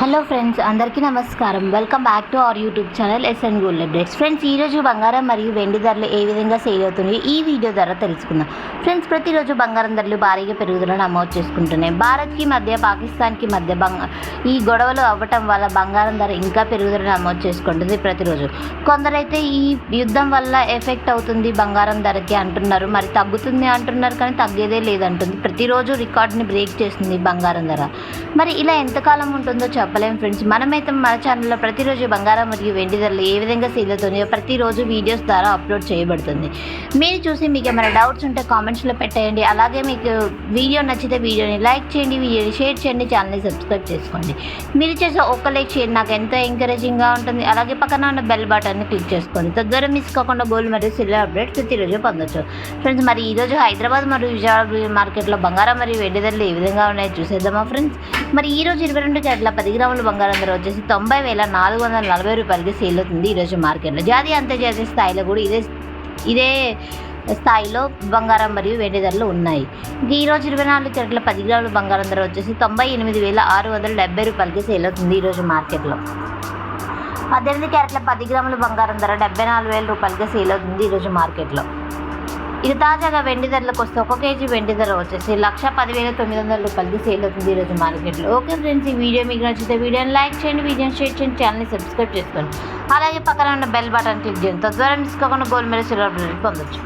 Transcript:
Hello friends అందరికీ నమస్కారం. Welcome back to our YouTube channel SN gold updates friends ఈరోజు బంగారం మరియు వెండి ధరలు ఏ విధంగా సేల్ అవుతున్నాయో ఈ వీడియో ద్వారా తెలుసుకుందాం. ఫ్రెండ్స్ ప్రతిరోజు బంగారం ధరలు భారీగా పెరుగుదలను నమోదు చేసుకుంటున్నాయి. భారత్కి మధ్య పాకిస్తాన్కి మధ్య బంగ ఈ గొడవలు అవ్వటం వల్ల బంగారం ధర ఇంకా పెరుగుదల నమోదు చేసుకుంటుంది ప్రతిరోజు. కొందరైతే ఈ యుద్ధం వల్ల ఎఫెక్ట్ అవుతుంది బంగారం ధరకి అంటున్నారు. మరి తగ్గుతుంది అంటున్నారు కానీ తగ్గేదే లేదంటుంది. ప్రతిరోజు రికార్డ్ని బ్రేక్ చేస్తుంది బంగారం ధర. మరి ఇలా ఎంతకాలం ఉంటుందో చెప్పలేం ఫ్రెండ్స్. మనమైతే మన ఛానల్లో ప్రతిరోజు బంగారం మరియు వెండి ధరలు ఏ విధంగా సేల్ ప్రతిరోజు వీడియోస్ ద్వారా అప్లోడ్ చేయబడుతుంది. మీరు చూసి మీకు ఏమైనా డౌట్స్ ఉంటే కామెంట్స్లో పెట్టేయండి. అలాగే మీకు వీడియో నచ్చితే వీడియోని లైక్ చేయండి వీడియోని షేర్ చేయండి ఛానల్ని సబ్స్క్రైబ్ చేసుకోండి. మీరు చేసే ఒక్క లైక్ షేర్ నాకు ఎంతో ఎంకరేజింగ్గా ఉంటుంది. అలాగే పక్కన ఉన్న బెల్ బటన్ని క్లిక్ చేసుకోండి. తద్వారా మిస్ కాకుండా గోల్డ్ మరియు సిల్వర్ అప్డేట్ ప్రతిరోజు పొందొచ్చు. ఫ్రెండ్స్ మరి ఈరోజు హైదరాబాద్ మరియు విజయవాడ మార్కెట్లో బంగారం మరియు వెండి ధరలు ఏ విధంగా ఉన్నాయో చూసేద్దామా ఫ్రెండ్స్? మరి ఈ రోజు ఇరవై రెండు గంటల పది గ్రాముల బంగారం ధర వచ్చేసి తొంభై వేల నాలుగు వందల నలభై రూపాయలకి సేల్ అవుతుంది ఈరోజు మార్కెట్లో. జాతీయ అంతర్జాతీయ స్థాయిలో కూడా ఇదే ఇదే స్థాయిలో బంగారం మరియు వెండి ధరలు ఉన్నాయి. ఇంక ఈరోజు ఇరవై నాలుగు క్యారెట్ల పది గ్రాముల బంగారం ధర వచ్చేసి తొంభై ఎనిమిది వేల ఆరు వందల డెబ్బై రూపాయలకి సేల్ అవుతుంది ఈరోజు మార్కెట్లో. పద్దెనిమిది క్యారెట్ల పది గ్రాముల బంగారం ధర డెబ్బై నాలుగు వేల రూపాయలకి సేల్ అవుతుంది ఈరోజు మార్కెట్లో. ఇది తాజాగా వెండి ధరలకు వస్తే ఒక కేజీ వెండి ధర వచ్చేసి లక్ష పదివేల తొమ్మిది వందల రూపాయలకి సేల్ అవుతుంది ఈరోజు మార్కెట్లో. ఓకే ఫ్రెండ్స్ ఈ వీడియో మీకు నచ్చితే వీడియోని లైక్ చేయండి వీడియోని షేర్ చేయండి ఛానల్ని సబ్స్క్రైబ్ చేసుకోండి. అలాగే పక్కన ఉన్న బెల్ బటన్ క్లిక్ చేయండి తద్వారా మిస్ కాకుండా గోల్డ్ మెడల్ సిల్వర్ పొందొచ్చు.